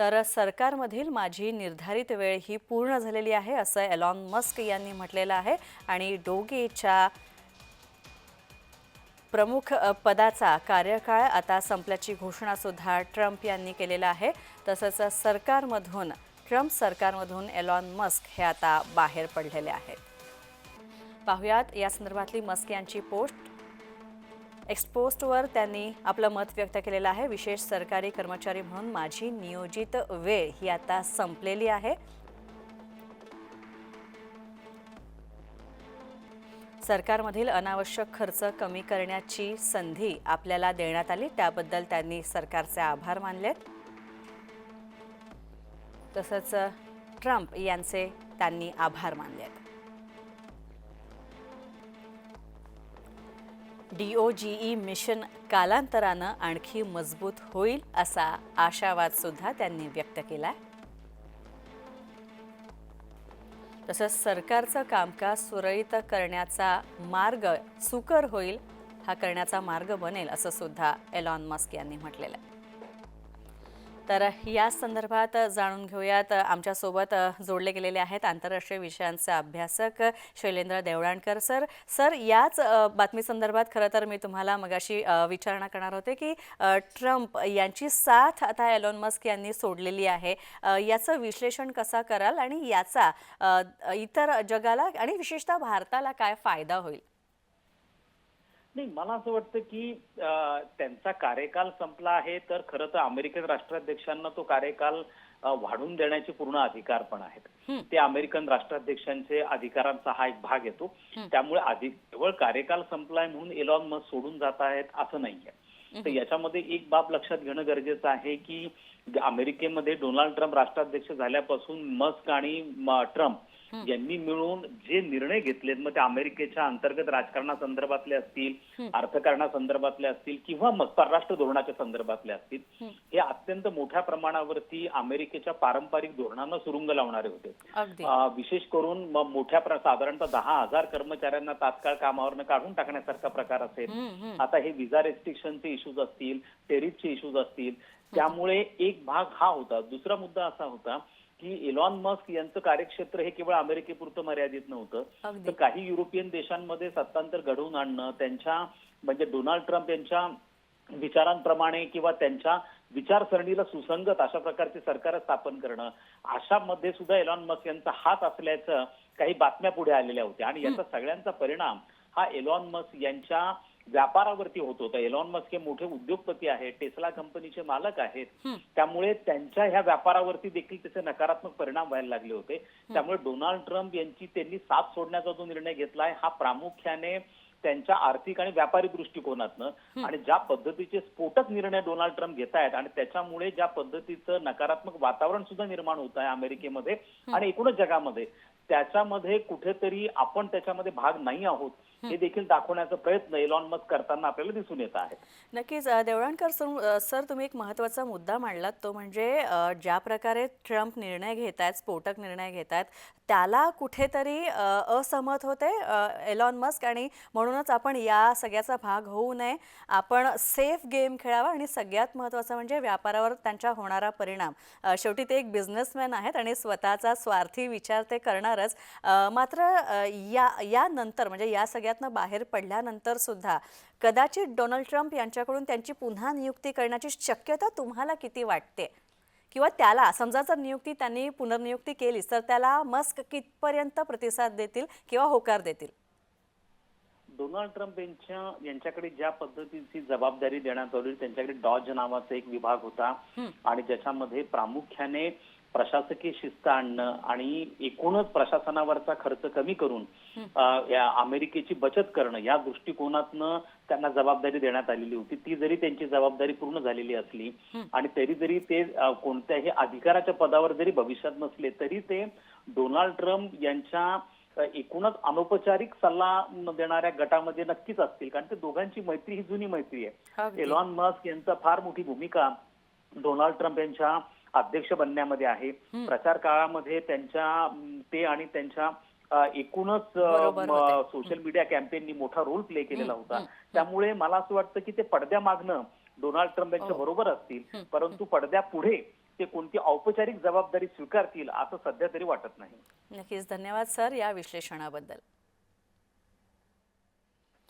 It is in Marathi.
तर सरकारमधील माझी निर्धारित वेळ ही पूर्ण झालेली आहे असं एलॉन मस्क यांनी म्हटलेलं आहे. आणि डोगेच्या प्रमुख पदाचा कार्यकाळ आता संपल्याची घोषणासुद्धा ट्रम्प यांनी केलेला आहे. तसंच सरकारमधून ट्रम्प सरकारमधून एलॉन मस्क हे आता बाहेर पडलेले आहेत. पाहुयात या संदर्भातली मस्क यांची पोस्ट. एक्सपोस्टवर त्यांनी आपलं मत व्यक्त केलेलं आहे. विशेष सरकारी कर्मचारी म्हणून माझी नियोजित वेळ ही आता संपलेली आहे. सरकारमधील अनावश्यक खर्च कमी करण्याची संधी आपल्याला देण्यात आली. त्याबद्दल त्यांनी सरकारचे आभार मानले तसंच ट्रम्प यांचे त्यांनी आभार मानले D O G E mission कालांतरानं आणखी मजबूत होईल असा आशावाद सुद्धा त्यांनी व्यक्त केला तसंच सरकारचं कामकाज सुरळीत करण्याचा मार्ग सुकर होईल हा करण्याचा मार्ग बनेल असं सुद्धा एलॉन मस्क यांनी म्हटलेलं आहे. तर या संदर्भात जाणून घेऊयात. आमच्यासोबत जोडले गेलेले आहेत आंतरराष्ट्रीय विषयांचे अभ्यासक शैलेंद्र देवळाणकर सर. सर याच बातमी बातमीसंदर्भात खरं तर मी तुम्हाला मगाशी विचारणा करणार होते की ट्रम्प यांची साथ आता एलॉन मस्क यांनी सोडलेली आहे. याचं विश्लेषण कसा कराल आणि याचा इतर जगाला आणि विशेषतः भारताला काय फायदा होईल? नाही मला असं वाटतं की त्यांचा कार्यकाल संपला आहे तर खरं तर अमेरिकन राष्ट्राध्यक्षांना तो कार्यकाल अं, वाढवून देण्याचे पूर्ण अधिकार पण आहेत. ते अमेरिकन राष्ट्राध्यक्षांचे अधिकारांचा हा एक भाग येतो. त्यामुळे आधी केवळ कार्यकाल संपलाय म्हणून एलॉन मस्क सोडून जात आहेत असं नाहीये तर याच्यामध्ये एक बाब लक्षात घेणं गरजेचं आहे की अमेरिकेमध्ये डोनाल्ड ट्रम्प राष्ट्राध्यक्ष झाल्यापासून मस्क आणि ट्रम्प यांनी मिळून जे निर्णय घेतलेत मग ते अमेरिकेच्या अंतर्गत राजकारणासंदर्भातले असतील अर्थकारणासंदर्भातले असतील किंवा मग परराष्ट्र धोरणाच्या संदर्भातले असतील हे. अत्यंत मोठ्या प्रमाणावरती अमेरिकेच्या पारंपरिक धोरणांना सुरुंग लावणारे होते. विशेष करून मोठ्या साधारणतः दहा हजार कर्मचाऱ्यांना तात्काळ कामावरनं काढून टाकण्यासारखा प्रकार असेल. आता हे विजा रेस्ट्रिक्शनचे इश्यूज असतील टेरिफचे इश्यूज असतील त्यामुळे एक भाग हा होता. दुसरा मुद्दा असा होता की इलॉन मस्क यांचं कार्यक्षेत्र हे केवळ अमेरिकेपुरतं मर्यादित नव्हतं. तर काही युरोपियन देशांमध्ये सत्तांतर घडवून आणणं त्यांच्या म्हणजे डोनाल्ड ट्रम्प यांच्या विचारांप्रमाणे किंवा त्यांच्या विचारसरणीला सुसंगत अशा प्रकारचे सरकार स्थापन करणं अशामध्ये सुद्धा एलॉन मस्क यांचा हात असल्याचं काही बातम्या पुढे आलेल्या होत्या. आणि याचा सगळ्यांचा परिणाम हा एलॉन मस्क यांच्या व्यापारावरती होत होता. एलॉन मस्क हे मोठे उद्योगपती आहेत टेस्ला कंपनीचे मालक आहेत. त्यामुळे त्यांच्या ह्या व्यापारावरती देखील त्याचे नकारात्मक परिणाम व्हायला लागले होते. त्यामुळे डोनाल्ड ट्रम्प यांची त्यांनी साथ सोडण्याचा जो निर्णय घेतलाय हा प्रामुख्याने त्यांच्या आर्थिक आणि व्यापारी दृष्टिकोनातनं. आणि ज्या पद्धतीचे स्फोटक निर्णय डोनाल्ड ट्रम्प घेत आहेत आणि त्याच्यामुळे ज्या पद्धतीचं नकारात्मक वातावरण सुद्धा निर्माण होत आहे अमेरिकेमध्ये आणि एकूणच जगामध्ये त्याच्यामध्ये कुठेतरी आपण त्याच्यामध्ये भाग नाही आहोत. हे. देखील दाखवण्याचा प्रयत्न एलॉन मस्क करताना आपल्याला दिसून येत आहे. नक्कीच देवळणकर सर तुम्ही एक महत्त्वाचा मुद्दा मांडलात. तो म्हणजे ज्या प्रकारे ट्रम्प निर्णय घेत आहेत स्फोटक निर्णय घेत आहेत त्याला कुठेतरी असहमत होते एलॉन मस्क आणि म्हणूनच आपण या सगळ्याचा भाग होऊ नये. आपण सेफ गेम खेळावा आणि सगळ्यात महत्त्वाचं म्हणजे व्यापारावर त्यांच्या होणारा परिणाम. शेवटी ते एक बिझनेसमॅन आहेत आणि स्वतःचा स्वार्थी विचार ते करणारच. मात्र या यानंतर म्हणजे या सगळ्यातनं बाहेर पडल्यानंतर सुद्धा कदाचित डोनाल्ड ट्रम्प यांच्याकडून त्यांची पुन्हा नियुक्ती करण्याची शक्यता तुम्हाला किती वाटते? किंवा त्याला समजा जर नियुक्ती त्यांनी पुनर्नियुक्ती केली तर त्याला मस्क कितपर्यंत प्रतिसाद देतील किंवा होकार देतील? डोनाल्ड ट्रम्प यांच्या यांच्याकडे ज्या पद्धतीची जबाबदारी देण्यात आली त्यांच्याकडे डॉज नावाचा एक विभाग होता. आणि ज्याच्यामध्ये प्रामुख्याने प्रशासकीय शिस्त आणणं आणि एकूणच प्रशासनावरचा खर्च कमी करून या अमेरिकेची बचत करणं या दृष्टिकोनातनं त्यांना जबाबदारी देण्यात आलेली होती. ती जरी त्यांची जबाबदारी पूर्ण झालेली असली आणि तरी जरी ते कोणत्याही अधिकाराच्या पदावर जरी भविष्यात नसले तरी ते डोनाल्ड ट्रम्प यांच्या एकूणच अनौपचारिक सल्ला देणाऱ्या गटामध्ये नक्कीच असतील. कारण ते दोघांची मैत्री ही जुनी मैत्री आहे. एलॉन मस्क यांचा फार मोठी भूमिका डोनाल्ड ट्रम्प यांच्या अध्यक्ष बनण्यामध्ये आहे. प्रचार काळामध्ये त्यांच्या ते आणि त्यांच्या एकूणच. सोशल मीडिया कॅम्पेननी मोठा रोल प्ले केलेला होता. त्यामुळे मला असं वाटतं की ते पडद्या मागणं डोनाल्ड ट्रम्प यांच्या बरोबर असतील. परंतु पडद्या पुढे ते कोणती औपचारिक जबाबदारी स्वीकारतील असं सध्या तरी वाटत नाही. नक्कीच. धन्यवाद सर या विश्लेषणाबद्दल.